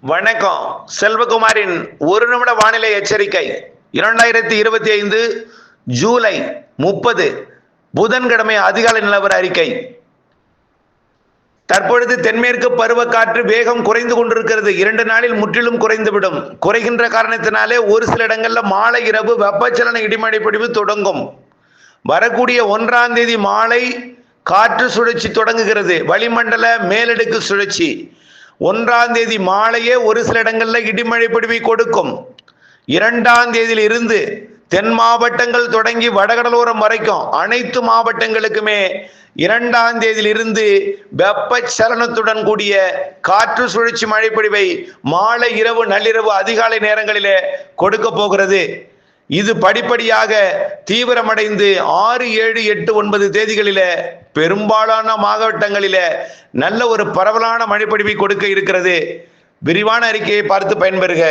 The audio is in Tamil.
வணக்கம். செல்வகுமாரின் ஒரு நிமிட வானிலை எச்சரிக்கை. இரண்டாயிரத்தி இருபத்தி ஐந்து ஜூலை முப்பது புதன்கிழமை அதிகாலை நிலவர அறிக்கை. தற்பொழுது தென்மேற்கு பருவக்காற்று வேகம் குறைந்து கொண்டிருக்கிறது. இரண்டு நாளில் முற்றிலும் குறைந்துவிடும். குறைகின்ற காரணத்தினாலே ஒரு சில இடங்கள்ல மாலை இரவு வெப்பச்சலன இடிமடை பொழிவு தொடங்கும். வரக்கூடிய ஒன்றாம் தேதி மாலை காற்று சுழற்சி தொடங்குகிறது. வளிமண்டல மேலடுக்கு சுழற்சி. ஒன்றாம் தேதி மாலையே ஒரு சில இடங்களில் இடிமழை பிடிவை கொடுக்கும். இரண்டாம் தேதியில் இருந்து தென் மாவட்டங்கள் தொடங்கி வடகடலோரம் வரைக்கும் அனைத்து மாவட்டங்களுக்குமே இரண்டாம் தேதியிலிருந்து வெப்பச்சலனத்துடன் கூடிய காற்று சுழற்சி மழைப்பொழிவை மாலை இரவு நள்ளிரவு அதிகாலை நேரங்களிலே கொடுக்க போகிறது. இது படிப்படியாக தீவிரமடைந்து ஆறு ஏழு எட்டு ஒன்பது தேதிகளில பெரும்பாலான மாவட்டங்களில நல்ல ஒரு பரவலான மழைப்பொழிவை கொடுக்க இருக்கிறது. விரிவான அறிக்கையை பார்த்து பயன்பெறுக.